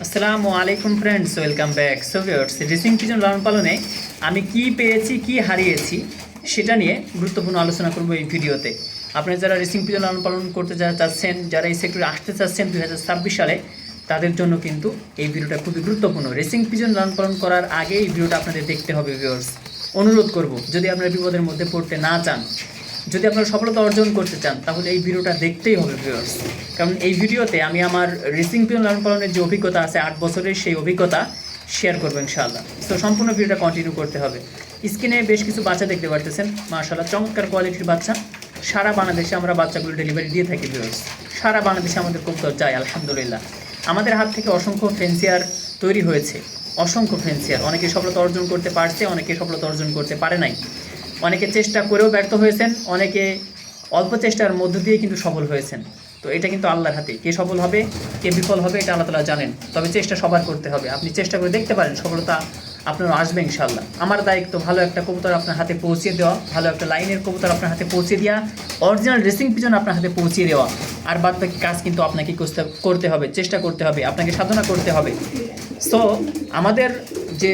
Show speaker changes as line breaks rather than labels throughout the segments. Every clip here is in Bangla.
আসসালামু আলাইকুম friends welcome back so viewers racing pigeon লালন পালনে আমি কি পেয়েছি, কি হারিয়েছি, সেটা নিয়ে গুরুত্বপূর্ণ আলোচনা করব এই ভিডিওতে। আপনারা যারা রেসিং পিজন লালন পালন করতে যারা চাচ্ছেন, যারা এই সেক্টরে আসতে চাচ্ছেন ছাব্বিশ সালে, তাদের জন্য কিন্তু এই ভিডিওটা খুবই গুরুত্বপূর্ণ। রেসিং পিজন লালন পালন করার আগে এই ভিডিওটা আপনাদের দেখতে হবে ভিউয়ার্স অনুরোধ করব, যদি আপনারা বিপদের মধ্যে পড়তে না চান যদি আপনারা সফলতা অর্জন করতে চান, তাহলে এই ভিডিওটা দেখতেই হবে ভিউয়ার্স কারণ এই ভিডিওতে আমি আমার রেসিং পিয়ন লালন পালনের যে অভিজ্ঞতা আছে, আট বছরের সেই অভিজ্ঞতা শেয়ার করব, ইনশাআল্লাহ। তো সম্পূর্ণ ভিডিওটা কন্টিনিউ করতে হবে। স্ক্রিনে বেশ কিছু বাচ্চা দেখতে পারতেছেন। মার্শাল্লাহ চমৎকার কোয়ালিটির বাচ্চা। সারা বাংলাদেশে আমরা বাচ্চাগুলো ডেলিভারি দিয়ে থাকি ভিউয়ার্স সারা বাংলাদেশে আমাদের কবুতর যায় আলহামদুলিল্লাহ। আমাদের হাত থেকে অসংখ্য ফেন্সিয়ার তৈরি হয়েছে। অসংখ্য ফেন্সিয়ার অনেকে সফলতা অর্জন করতে পারছে, অনেকে সফলতা অর্জন করতে পারে নাই। অনেকে চেষ্টা করেও ব্যর্থ হয়েছেন, অনেকে অল্প চেষ্টার মধ্য দিয়ে কিন্তু সফল হয়েছেন। তো এটা কিন্তু আল্লাহর হাতে। কে সফল হবে, কে বিফল হবে, এটা আল্লাহ তালা জানেন। তবে চেষ্টা সবার করতে হবে। আপনি চেষ্টা করে দেখতে পারেন, সফলতা আপনার আসবে ইনশাল্লাহ আমার দায়িত্ব ভালো একটা কবুতর আপনার হাতে পৌঁছে দেওয়া, ভালো একটা লাইনের কবুতর আপনার হাতে পৌঁছে দেওয়া অরিজিনাল রেসিং পিজন আপনার হাতে পৌঁছে দেওয়া। আর বাদ বাকি কাজ কিন্তু আপনাকে করতে হবে, চেষ্টা করতে হবে, আপনাকে সাধনা করতে হবে। সো আমাদের যে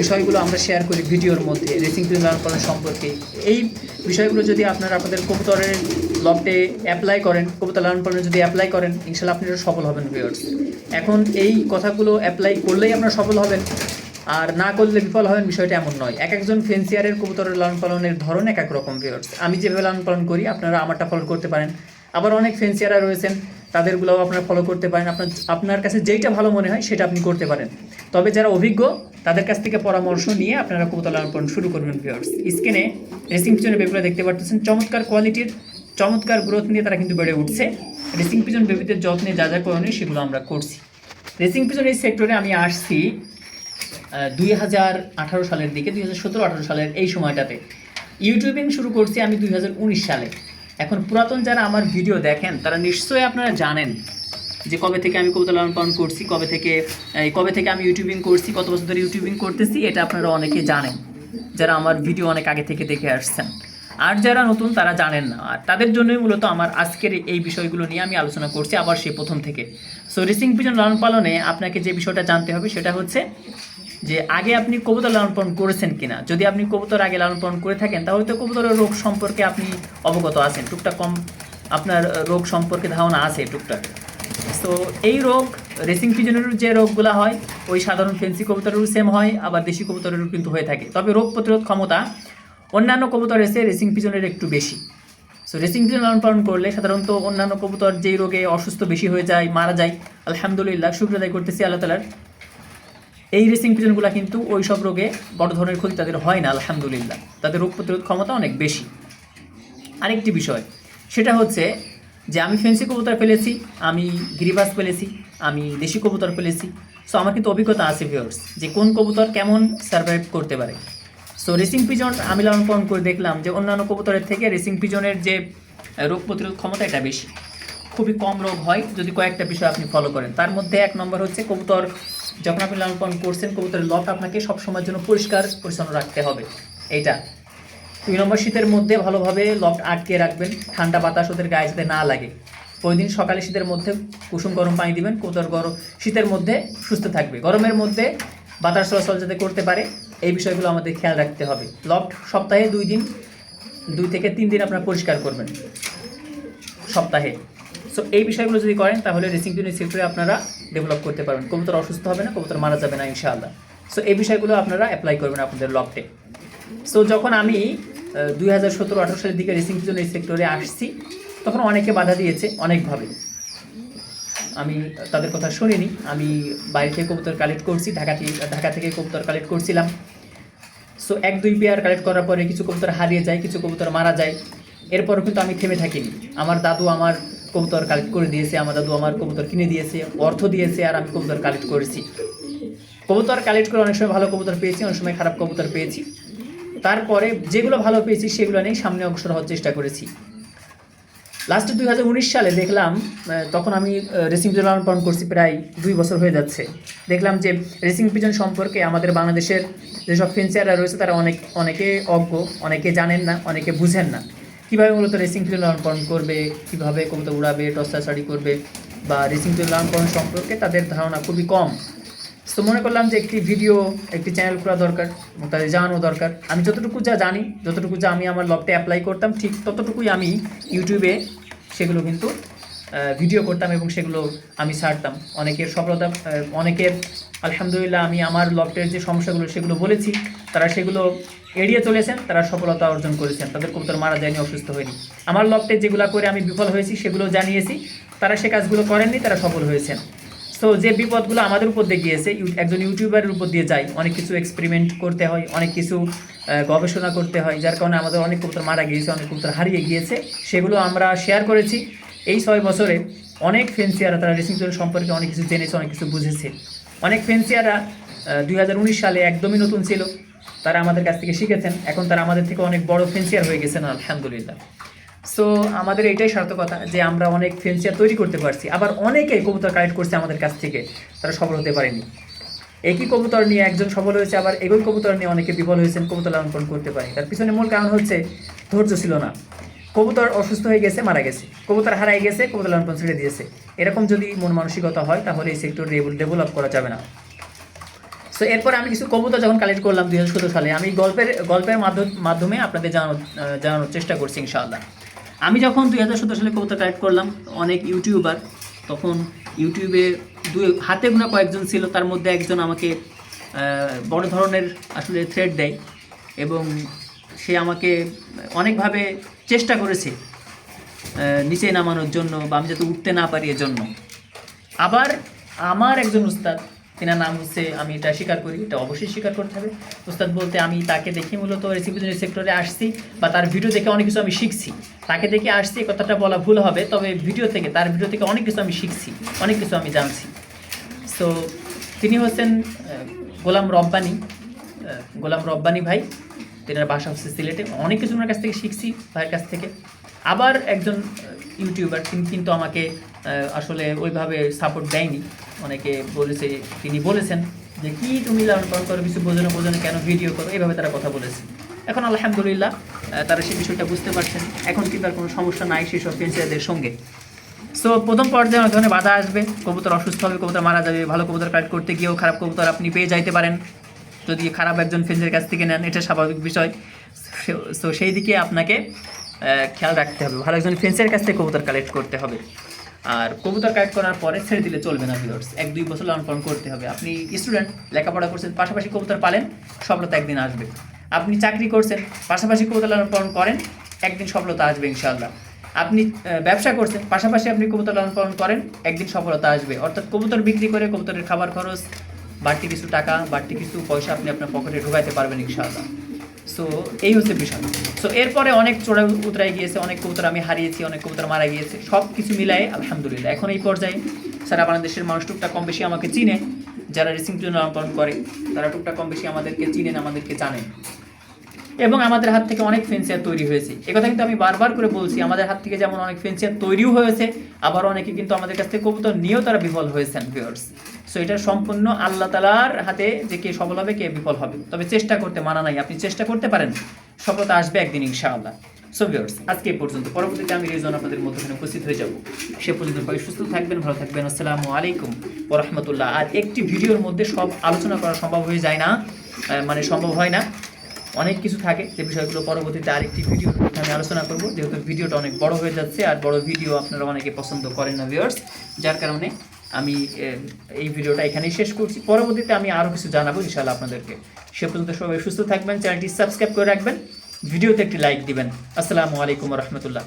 বিষয়গুলো আমরা শেয়ার করি ভিডিওর মধ্যে রেসিং পিজন লালন পালন সম্পর্কে। এই বিষয়গুলো যদি আপনারা আপনাদের কবুতরের লফটে অ্যাপ্লাই করেন, কবুতর লালন পালনে যদি অ্যাপ্লাই করেন, ইনশাল্লাহ আপনারা সফল হবেন ভিউয়ার্স এখন এই কথাগুলো অ্যাপ্লাই করলেই আপনারা সফল হবেন, আর না করলে বিফল হবেন বিষয়টা এমন নয়। এক একজন ফেন্সিয়ারের কবুতরের লালন পালনের ধরন এক এক রকম ভিউয়ার্স আমি যেভাবে লালন পালন করি, আপনারা আমারটা ফলো করতে পারেন। আবার অনেক ফেন্সিয়াররা রয়েছেন তাদেরগুলোও আপনারা ফলো করতে পারেন। আপনার আপনার কাছে যেইটা ভালো মনে হয়, সেটা আপনি করতে পারেন। তবে যারা অভিজ্ঞ, তাদের কাছ থেকে পরামর্শ নিয়ে আপনারা কবুতর লালন শুরু করবেন ভিউয়ার্স স্ক্রিনে রেসিং পিছনে বেবিগুলো দেখতে পাচ্ছেন চমৎকার কোয়ালিটির চমৎকার গ্রোথ নিয়ে তারা কিন্তু বেড়ে উঠছে। রেসিং পিছন বেবিদের যত্নে যা যা করণীয়, সেগুলো আমরা করছি। রেসিং পিছন এই সেক্টরে আমি আসছি দুই হাজার আঠারো সালের দিকে, দুই হাজার সতেরো আঠারো সালের এই সময়টাতে। ইউটিউবিং শুরু করছি আমি দুই হাজার উনিশ সালে। এখন পুরাতন যারা আমার ভিডিও দেখেন, তারা নিশ্চয়ই আপনারা জানেন যে কবে থেকে আমি কবিতা লালন পালন করছি, কবে থেকে কবে থেকে আমি ইউটিউবিং করছি, কত বছর ধরে ইউটিউবিং করতেছি, এটা আপনারা অনেকে জানেন, যারা আমার ভিডিও অনেক আগে থেকে দেখে আসছেন। আর যারা নতুন, তারা জানেন না। আর তাদের জন্যই মূলত আমার আজকের এই বিষয়গুলো নিয়ে আমি আলোচনা করছি, আবার সে প্রথম থেকে। সো রেসিং পিজন লালন পালনে আপনাকে যে বিষয়টা জানতে হবে, সেটা হচ্ছে যে আগে আপনি কবুতর লালন পালন করেছেন কিনা? যদি আপনি কবুতর আগে লালন পালন করে থাকেন, তাহলে তো কবুতরের রোগ সম্পর্কে আপনি অবগত আছেন। টুকটাক কম আপনার রোগ সম্পর্কে ধারণা আছে টুকটাক। তো এই রোগ রেসিং পিজনেরও যে রোগগুলো হয়, ওই সাধারণ ফেন্সি কবুতরেরও সেম হয়, আবার দেশি কবুতরেরও কিন্তু হয়ে থাকে। তবে রোগ প্রতিরোধ ক্ষমতা অন্যান্য কবুতর এসে রেসিং পিজনের একটু বেশি। সো রেসিং পিজন লালন পালন করলে সাধারণত অন্যান্য কবুতর যেই রোগে অসুস্থ বেশি হয়ে যায়, মারা যায়, আলহামদুলিল্লাহ, শুক্র আদায় করতেছি আল্লাহ তালার এই রেসিং পিজনগুলো কিন্তু ওই সব রোগে বড় ধরনের ক্ষতি তাদের হয় না, আলহামদুলিল্লাহ। তাদের রোগ প্রতিরোধ ক্ষমতা অনেক বেশি। আরেকটি বিষয়, সেটা হচ্ছে যে আমি ফেন্সি কবুতর ফেলেছি, আমি গিরিবাস ফেলেছি, আমি দেশি কবুতর ফেলেছি। সো আমার কিন্তু অভিজ্ঞতা আছে ভিউয়ার্স যে কোন কবুতর কেমন সার্ভাইভ করতে পারে। সো রেসিং পিজন আমি লালন পালন করে দেখলাম যে অন্যান্য কবুতরের থেকে রেসিং পিজনের যে রোগ প্রতিরোধ ক্ষমতা এটা বেশি। খুবই কম রোগ হয় যদি কয়েকটা বিষয় আপনি ফলো করেন। তার মধ্যে এক নম্বর হচ্ছে কবুতর যখন আপনি লালন পালন করছেন, কবুতরের লট আপনাকে সবসময়ের জন্য পরিষ্কার, পরিচ্ছন্ন রাখতে হবে। এইটা। দুই নম্বর শীতের মধ্যে ভালোভাবে লফট আটকে রাখবেন। ঠান্ডা বাতাস ওদের গায়ে যাতে না লাগে। ওই দিন সকালে শীতের মধ্যে কুসুম গরম পানি দিবেন। কবুতর গরম শীতের মধ্যে সুস্থ থাকবে। গরমের মধ্যে বাতাস চলাচল যাতে করতে পারে, এই বিষয়গুলো আমাদের খেয়াল রাখতে হবে। লফট সপ্তাহে দুই দিন, দুই থেকে তিন দিন আপনারা পরিষ্কার করবেন। সপ্তাহে। সো এই বিষয়গুলো যদি করেন, তাহলে রেসিং পিউনিট সেক্টরে আপনারা ডেভেলপ করতে পারবেন। কবুতর অসুস্থ হবে না, কবুতর মারা যাবে না, ইনশাআল্লাহ। সো এই বিষয়গুলো আপনারা অ্যাপ্লাই করবেন আপনাদের লফটে সো যখন আমি দুই হাজার সতেরো আঠারো সালের দিকে রেসিং এই সেক্টরে আসছি, তখন অনেকে বাধা দিয়েছে, অনেকভাবে। আমি তাদের কথা শুনিনি। আমি বাইরে থেকে কবুতর কালেক্ট করছি, ঢাকা থেকে ঢাকা থেকে কবুতর কালেক্ট করছিলাম। সো এক, দুই পেয়ার কালেক্ট করার পরে কিছু কবুতর হারিয়ে যায়, কিছু কবুতর মারা যায়। এরপরও কিন্তু আমি থেমে থাকিনি। আমার দাদু, আমার কবুতর কালেক্ট করে দিয়েছে আমার দাদু আমার কবুতর কিনে দিয়েছে, অর্থ দিয়েছে, আর আমি কবুতর কালেক্ট করেছি। কবুতর কালেক্ট করে অনেক সময় ভালো কবুতর পেয়েছি, অনেক সময় খারাপ কবুতর পেয়েছি। তারপরে যেগুলো ভালো পেয়েছি সেগুলো নিয়ে সামনে অগ্রসর হওয়ার চেষ্টা করেছি। লাস্টে দুই হাজার উনিশ সালে দেখলাম তখন আমি রেসিং পিজন লালন পালন করছি প্রায় দুই বছর হয়ে যাচ্ছে। দেখলাম যে রেসিং পিজন সম্পর্কে আমাদের বাংলাদেশের যেসব ফেন্সিয়াররা রয়েছে, তারা অনেক, অনেকে অজ্ঞ, অনেকে জানেন না, অনেকে বুঝেন না। কীভাবে মূলত রেসিং পিজন লালন পালন করবে, কীভাবে কবিতা উড়াবে টসা শাড়ি করবে বা রেসিং পিজন লালন পালন সম্পর্কে তাদের ধারণা খুবই কম। তো মনে করলাম যে একটি ভিডিও একটি চ্যানেল খোলা দরকার এবং তাদের জানানো দরকার। আমি যতটুকু যা জানি, যতটুকু যা আমি আমার লকটে অ্যাপ্লাই করতাম, ঠিক ততটুকুই আমি ইউটিউবে সেগুলো কিন্তু ভিডিও করতাম এবং সেগুলো আমি ছাড়তাম। অনেকের সফলতা অনেকের, আলহামদুলিল্লাহ, আমি আমার লকটের যে সমস্যাগুলো, সেগুলো বলেছি। সেগুলো এড়িয়ে চলেছেন, তারা সফলতা অর্জন করেছেন। তাদের কবুতর মারা যায়নি, অসুস্থ হয়নি। আমার লক্ষ্যে যেগুলো করে আমি বিফল হয়েছি, সেগুলো জানিয়েছি। তারা সে কাজগুলো করেননি, তারা সফল হয়েছেন। তো যে বিপদগুলো আমাদের উপর দিয়ে গিয়েছে একজন ইউটিউবারের উপর দিয়ে যায়, অনেক কিছু এক্সপেরিমেন্ট করতে হয়, অনেক কিছু গবেষণা করতে হয়, যার কারণে আমাদের অনেক কবুতর মারা গিয়েছে, অনেক কবুতর হারিয়ে গিয়েছে, সেগুলো আমরা শেয়ার করেছি। এই ছয় বছরে অনেক ফেন্সিয়াররা তারা রেসিং জোন সম্পর্কে অনেক কিছু জেনেছে, অনেক কিছু বুঝেছে। অনেক ফেন্সিয়াররা দুই সালে একদমই নতুন ছিল। তারা আমাদের কাছ থেকে শিখেছেন। এখন তারা আমাদের থেকে অনেক বড় ফেন্সিয়ার হয়ে গেছেন, আলহামদুলিল্লাহ। সো আমাদের এটাই সার্থকতা যে আমরা অনেক ফেন্সিয়ার তৈরি করতে পারছি। আবার অনেকে কবুতর কালেক্ট করছে আমাদের কাছ থেকে। তারা সফল হতে পারেনি। একই কবুতর নিয়ে একজন সফল হয়েছে, আবার একই কবুতর নিয়ে অনেকে বিফল হয়েছেন, কবুতর লালন করতে পারে তার পিছনে মূল কারণ হচ্ছে ধৈর্য ছিল না। কবুতর অসুস্থ হয়ে গেছে, মারা গেছে। কবুতর হারাই গেছে, কবুতর লালন ছেড়ে দিয়েছে। এরকম যদি মন মানসিকতা হয়, তাহলে এই সেক্টর ডেভেলপ করা যাবে না। সো এরপর আমি কিছু কবুতর যখন কালেক্ট করলাম দুই হাজার সতেরো সালে, আমি গল্পের গল্পের মাধ্য- মাধ্যমে আপনাদের জানানোর জানানোর চেষ্টা করছি ইনশাআল্লাহ। আমি যখন দুই হাজার সতেরো সালে কবুতর কালেক্ট করলাম, অনেক ইউটিউবার তখন ইউটিউবে দুই, হাতে গোনা কয়েকজন ছিল, তার মধ্যে একজন আমাকে বড় ধরনের আসলে থ্রেড দেয় এবং সে আমাকে অনেকভাবে চেষ্টা করেছে নিচে নামানোর জন্য বা আমি যাতে উঠতে না পারি এজন্য। আবার আমার একজন উস্তাদ তেনার নাম হচ্ছে, আমি এটা স্বীকার করি, এটা অবশ্যই স্বীকার করতে হবে। উস্তাদ বলতে আমি তাকে দেখে মূলত রেসিপি সেক্টরে আসছি, বা তার ভিডিও দেখে অনেক কিছু আমি শিখছি। তাকে দেখে আসছি কথাটা বলা ভুল হবে, তবে ভিডিও থেকে, তার ভিডিও থেকে অনেক কিছু আমি শিখছি, অনেক কিছু আমি জানছি। সো তিনি হচ্ছেন গোলাম রব্বানি গোলাম রব্বানি ভাই। তেনার বাসা হচ্ছে সিলেটে, অনেক কিছু ওনার কাছ থেকে শিখছি ভাইয়ের কাছ থেকে। আবার একজন ইউটিউবার তিনি কিন্তু আমাকে আসলে ওইভাবে সাপোর্ট দেয়নি। অনেকে বলেছে, তিনি বলেছেন যে, কি তুমি লালন পালন করো, কিছু বোঝানো বোঝানো কেন ভিডিও করো? এইভাবে তারা কথা বলেছে। এখন আলহামদুলিল্লাহ তারা সেই বিষয়টা বুঝতে পারছেন। এখন কিন্তু আর কোনো সমস্যা নাই সেসব ফেন্সিয়ারদের সঙ্গে। সো প্রথম পর্যায়ে অনেক ধরনের বাধা আসবে। কবুতর অসুস্থ হবে, কবুতর মারা যাবে, ভালো কবুতর কালেক্ট করতে গিয়েও খারাপ কবুতর আপনি পেয়ে যাইতে পারেন। যদি খারাপ একজন ফেন্সের কাছ থেকে নেন, এটা স্বাভাবিক বিষয়। সো সেই দিকে আপনাকে খেয়াল রাখতে হবে। ভালো একজন ফেন্সের কাছ থেকে কবুতর কালেক্ট করতে হবে। আর কবুতর কালেক্ট করার পরে ছেড়ে দিলে চলবে না ভিউয়ার্স এক, দুই বছর লালন পালন করতে হবে। আপনি স্টুডেন্ট লেখাপড়া করছেন, পাশাপাশি কবুতর পালেন, সফলতা একদিন আসবে। আপনি চাকরি করছেন, পাশাপাশি কবুতর লালন পালন করেন, একদিন সফলতা আসবে ইনশাআল্লাহ। আপনি ব্যবসা করছেন, পাশাপাশি আপনি কবুতর লালন পালন করেন, একদিন সফলতা আসবে। অর্থাৎ কবুতর বিক্রি করে কবুতরের খাবার খরচ, বাড়তি কিছু টাকা, বাড়তি কিছু পয়সা আপনি আপনার পকেটে ঢোকাইতে পারবেন ইনশাআল্লাহ। সো এই হচ্ছে বিষয়। সো এরপরে অনেক চড়াই উতরাই গিয়েছে, অনেক কবুতর আমি হারিয়েছি, অনেক কবুতর মারা গিয়েছে সব কিছু মিলাই আলহামদুলিল্লাহ। এখন এই পর্যায়ে সারা বাংলাদেশের মানুষ টুকটাক কম বেশি আমাকে চিনে, যারা রেসিং জন্য পালন করে, তারা টুকটাক কম বেশি আমাদেরকে চিনেন, আমাদেরকে জানেন। এবং আমাদের হাত থেকে অনেক ফেন্সিয়ার তৈরি হয়েছে। একথা কিন্তু আমি বারবার করে বলছি, আমাদের হাত থেকে যেমন অনেক ফেন্সিয়ার তৈরিও হয়েছে, আবার অনেকে কিন্তু আমাদের কাছ থেকে কবুতর নিয়েও তারা বিফল হয়েছেন ভিউয়ার্স সো এটা সম্পূর্ণ আল্লাহ তালার হাতে যে কে সফল হবে, কে বিফল হবে। তবে চেষ্টা করতে মানা নাই। আপনি চেষ্টা করতে পারেন। সফলতা আসবে একদিন, ইনশাআল্লাহ। সো ভিউয়ার্স আজকে পর্যন্ত। পরবর্তীতে আমি রিজন আপনাদের মধ্যখানে উপস্থিত হয়ে যাব। সে পর্যন্ত সবাই সুস্থ থাকবেন, ভালো থাকবেন। আসসালামু আলাইকুম ওরহমতুল্লাহ আর একটি ভিডিওর মধ্যে সব আলোচনা করা সম্ভব হয়ে যায় না মানে সম্ভব হয় না। অনেক কিছু থাকে। যে বিষয়গুলো পরবর্তীতে আরেকটি ভিডিও আমি আলোচনা করব। যেহেতু ভিডিওটা অনেক বড় হয়ে যাচ্ছে, আর বড় ভিডিও আপনারা অনেকে পছন্দ করেন না ভিউয়ার্স যার কারণে আমি এই ভিডিওটা এখানেই শেষ করছি। পরবর্তীতে আমি আরও কিছু জানাব, ইনশাআল্লাহ আপনাদেরকে। সে পর্যন্ত সবাই সুস্থ থাকবেন, চ্যানেলটি সাবস্ক্রাইব করে রাখবেন, ভিডিওতে একটি লাইক দিবেন। আসসালামু আলাইকুম রহমতুল্লাহ।